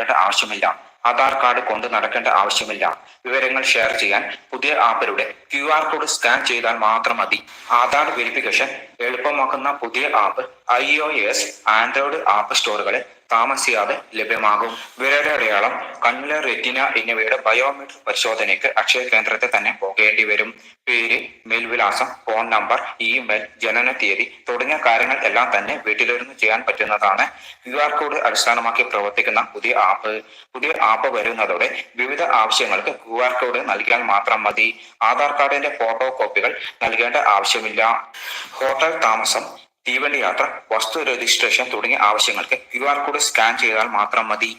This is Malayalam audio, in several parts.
വെക്കേണ്ട ആവശ്യമില്ല. ആധാർ കാർഡ് കൊണ്ട് നടക്കേണ്ട ആവശ്യമില്ല. വിവരങ്ങൾ ഷെയർ ചെയ്യാൻ പുതിയ ആപ്പിലൂടെ ക്യു ആർ കോഡ് സ്കാൻ ചെയ്താൽ മാത്രം മതി. ആധാർ വെരിഫിക്കേഷൻ എളുപ്പമാക്കുന്ന പുതിയ app I O S android app സ്റ്റോറുകളിൽ താമസിയാതെ ലഭ്യമാകും. വിരലടയാളം കണ്ണിലെ റെറ്റിന എന്നിവയുടെ ബയോമെട്രിക് പരിശോധനയ്ക്ക് അക്ഷയ കേന്ദ്രത്തിൽ തന്നെ പോകേണ്ടി വരും. പേര് മേൽവിലാസം ഫോൺ നമ്പർ ഇമെയിൽ ജനന തീയതി തുടങ്ങിയ കാര്യങ്ങൾ എല്ലാം തന്നെ വീട്ടിലിരുന്ന് ചെയ്യാൻ പറ്റുന്നതാണ്. ക്യു ആർ കോഡ് അടിസ്ഥാനമാക്കി പ്രവർത്തിക്കുന്ന പുതിയ ആപ്പ് പുതിയ ആപ്പ് വരുന്നതോടെ വിവിധ ആവശ്യങ്ങൾക്ക് ക്യു ആർ കോഡ് നൽകിയാൽ മാത്രം മതി. ആധാർ കാർഡിന്റെ ഫോട്ടോ കോപ്പികൾ നൽകേണ്ട ആവശ്യമില്ല. ഹോട്ടൽ താമസം തീവണ്ടി യാത്ര വസ്തു രജിസ്ട്രേഷൻ തുടങ്ങിയ ആവശ്യങ്ങൾക്ക് ക്യു ആർ കോഡ് സ്കാൻ ചെയ്താൽ മാത്രം മതി.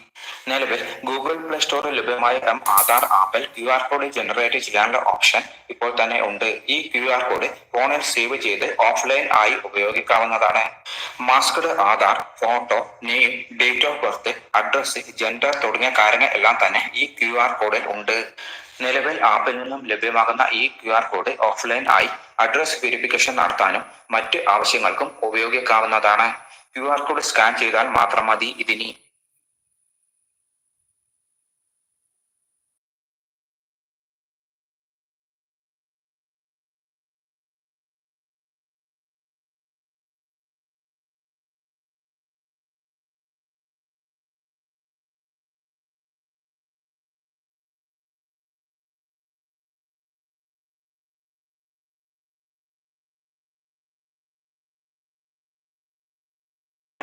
നിലവിൽ ഗൂഗിൾ പ്ലേ സ്റ്റോറിൽ ലഭ്യമായ ആധാർ ആപ്പിൽ ക്യു ആർ കോഡ് ജനറേറ്റ് ചെയ്യാനുള്ള ഓപ്ഷൻ ഇപ്പോൾ തന്നെ ഉണ്ട്. ഈ ക്യു ആർ കോഡ് ഫോണിൽ സേവ് ചെയ്ത് ഓഫ്ലൈൻ ആയി ഉപയോഗിക്കാവുന്നതാണ്. Masked Aadhaar photo name date of birth address gender തുടങ്ങിയ കാര്യങ്ങൾ എല്ലാം തന്നെ ഈ ക്യു ആർ കോഡിൽ ഉണ്ട്. നിലവിൽ ആപ്പിൽ നിന്നും ലഭ്യമാകുന്ന ഈ ക്യു ആർ കോഡ് ഓഫ്ലൈൻ ആയി അഡ്രസ് വെരിഫിക്കേഷൻ നടത്താനും മറ്റ് ആവശ്യങ്ങൾക്കും ഉപയോഗിക്കാവുന്നതാണ്. ക്യു ആർ കോഡ് സ്കാൻ ചെയ്താൽ മാത്രം മതി ഇതിനി.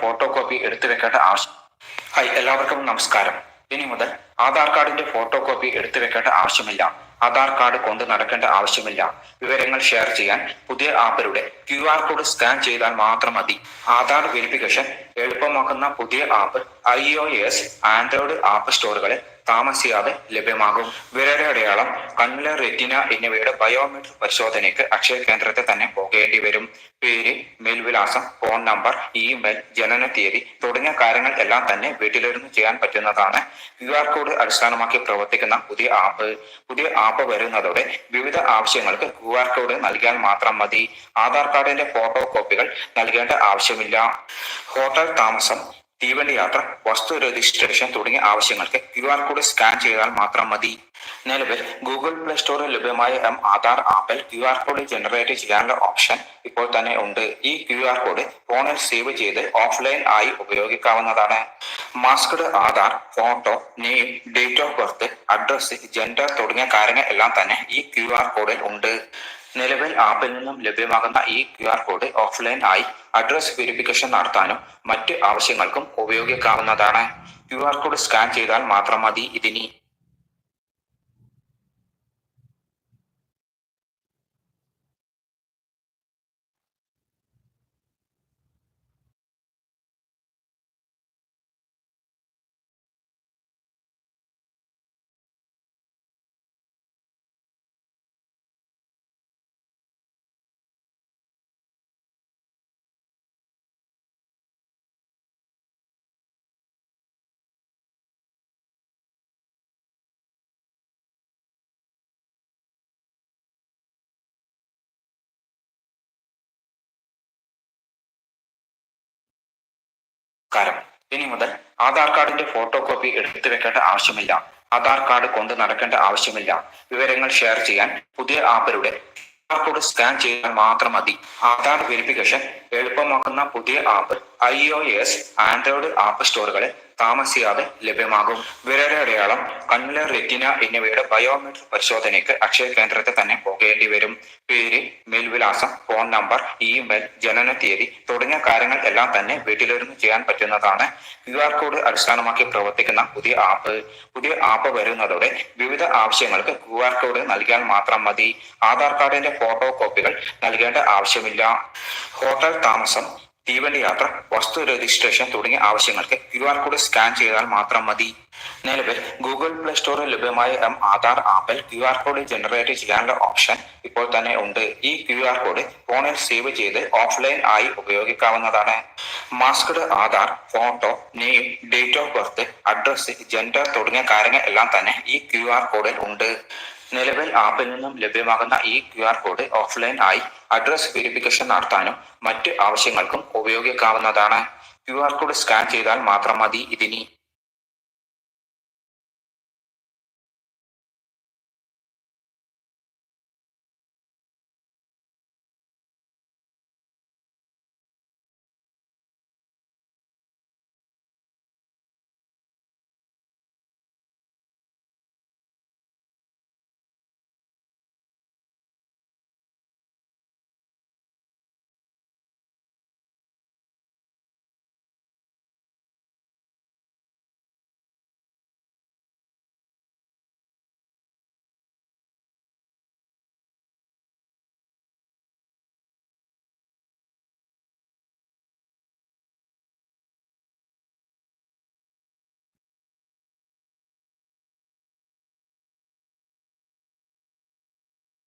ഫോട്ടോ കോപ്പി എടുത്തു വെക്കേണ്ട ആവശ്യം. ഹായ് എല്ലാവർക്കും നമസ്കാരം. ഇനി മുതൽ ആധാർ കാർഡിന്റെ ഫോട്ടോ കോപ്പി എടുത്തു വെക്കേണ്ട ആവശ്യമില്ല. ആധാർ കാർഡ് കൊണ്ട് നടക്കേണ്ട ആവശ്യമില്ല. വിവരങ്ങൾ ഷെയർ ചെയ്യാൻ പുതിയ ആപ്പിലൂടെ ക്യു ആർ കോഡ് സ്കാൻ ചെയ്താൽ മാത്രം മതി. ആധാർ വെരിഫിക്കേഷൻ എളുപ്പമാക്കുന്ന പുതിയ app I O S android app സ്റ്റോറുകളിൽ താമസിയാതെ ലഭ്യമാകും. വിരലടയാളം കണ്ണിലെ റെറ്റിന എന്നിവയുടെ ബയോമെട്രിക് പരിശോധനയ്ക്ക് അക്ഷയ കേന്ദ്രത്തിൽ തന്നെ പോകേണ്ടി വരും. പേര് മേൽവിലാസം ഫോൺ നമ്പർ ഇമെയിൽ ജനന തീയതി തുടങ്ങിയ കാര്യങ്ങൾ എല്ലാം തന്നെ വീട്ടിലിരുന്ന് ചെയ്യാൻ പറ്റുന്നതാണ്. ക്യു ആർ കോഡ് അടിസ്ഥാനമാക്കി പ്രവർത്തിക്കുന്ന പുതിയ ആപ്പ് പുതിയ ആപ്പ് വരുന്നതോടെ വിവിധ ആവശ്യങ്ങൾക്ക് ക്യു ആർ കോഡ് നൽകിയാൽ മാത്രം മതി. ആധാർ കാർഡിന്റെ ഫോട്ടോ കോപ്പികൾ നൽകേണ്ട ആവശ്യമില്ല. ഹോട്ടൽ താമസം തീവണ്ടി യാത്ര വസ്തു രജിസ്ട്രേഷൻ തുടങ്ങിയ ആവശ്യങ്ങൾക്ക് ക്യു ആർ കോഡ് സ്കാൻ ചെയ്താൽ മാത്രം മതി. നിലവിൽ ഗൂഗിൾ പ്ലേ സ്റ്റോറിൽ ലഭ്യമായ എം ആധാർ ആപ്പിൽ ക്യു ആർ കോഡ് ജനറേറ്റ് ചെയ്യാനുള്ള ഓപ്ഷൻ ഇപ്പോൾ തന്നെ ഉണ്ട്. ഈ ക്യു ആർ കോഡ് ഫോണിൽ സേവ് ചെയ്ത് ഓഫ്ലൈൻ ആയി ഉപയോഗിക്കാവുന്നതാണ്. Masked Aadhaar photo name date of birth address gender തുടങ്ങിയ കാര്യങ്ങൾ എല്ലാം തന്നെ ഈ ക്യു ആർ കോഡിൽ ഉണ്ട്. നിലവിൽ ആപ്പിൽ നിന്നും ലഭ്യമാകുന്ന ഈ ക്യു ആർ കോഡ് ഓഫ്ലൈൻ ആയി അഡ്രസ് വെരിഫിക്കേഷൻ നടത്താനും മറ്റ് ആവശ്യങ്ങൾക്കും ഉപയോഗിക്കാവുന്നതാണ്. ക്യു ആർ കോഡ് സ്കാൻ ചെയ്താൽ മാത്രം മതി ഇതിനി. കാരം ഇനി മുതൽ ആധാർ കാർഡിന്റെ ഫോട്ടോ കോപ്പി എടുത്തു വെക്കേണ്ട ആവശ്യമില്ല. ആധാർ കാർഡ് കൊണ്ട് നടക്കേണ്ട ആവശ്യമില്ല. വിവരങ്ങൾ ഷെയർ ചെയ്യാൻ പുതിയ ആപ്പിലൂടെ ആർ കോഡ് സ്കാൻ ചെയ്താൽ മാത്രം മതി. ആധാർ വെരിഫിക്കേഷൻ എളുപ്പമാക്കുന്ന പുതിയ app I O S android app സ്റ്റോറുകളിൽ താമസിയാതെ ലഭ്യമാകും. വിരലടയാളം കണ്ണിലെ റെറ്റിന എന്നിവയുടെ ബയോമെട്രിക് പരിശോധനയ്ക്ക് അക്ഷയ കേന്ദ്രത്തിൽ തന്നെ പോകേണ്ടി വരും. പേര് മേൽവിലാസം ഫോൺ നമ്പർ ഇമെയിൽ ജനന തീയതി തുടങ്ങിയ കാര്യങ്ങൾ എല്ലാം തന്നെ വീട്ടിലിരുന്ന് ചെയ്യാൻ പറ്റുന്നതാണ്. ക്യു ആർ കോഡ് അടിസ്ഥാനമാക്കി പ്രവർത്തിക്കുന്ന പുതിയ ആപ്പ് പുതിയ ആപ്പ് വരുന്നതോടെ വിവിധ ആവശ്യങ്ങൾക്ക് ക്യു ആർ കോഡ് നൽകിയാൽ മാത്രം മതി. ആധാർ കാർഡിന്റെ ഫോട്ടോ കോപ്പികൾ നൽകേണ്ട ആവശ്യമില്ല. ഹോട്ടൽ താമസം തീവണ്ടി യാത്ര വസ്തു രജിസ്ട്രേഷൻ തുടങ്ങിയ ആവശ്യങ്ങൾക്ക് ക്യു ആർ കോഡ് സ്കാൻ ചെയ്താൽ മാത്രം മതി. നിലവിൽ ഗൂഗിൾ പ്ലേ സ്റ്റോറിൽ ലഭ്യമായ എം ആധാർ ആപ്പിൽ ക്യു ആർ കോഡ് ജനറേറ്റ് ചെയ്യാനുള്ള ഓപ്ഷൻ ഇപ്പോൾ തന്നെ ഉണ്ട്. ഈ ക്യു ആർ കോഡ് ഫോണിൽ സേവ് ചെയ്ത് ഓഫ്ലൈൻ ആയി ഉപയോഗിക്കാവുന്നതാണ്. Masked Aadhaar photo name date of birth address gender തുടങ്ങിയ കാര്യങ്ങൾ എല്ലാം തന്നെ ഈ ക്യു ആർ കോഡിൽ ഉണ്ട്. നിലവിൽ ആപ്പിൽ നിന്നും ലഭ്യമാകുന്ന ഈ ക്യു ആർ കോഡ് ഓഫ്ലൈൻ ആയി അഡ്രസ് വെരിഫിക്കേഷൻ നടത്താനും മറ്റ് ആവശ്യങ്ങൾക്കും ഉപയോഗിക്കാവുന്നതാണ്. ക്യു ആർ കോഡ് സ്കാൻ ചെയ്താൽ മാത്രം മതി ഇതിനി.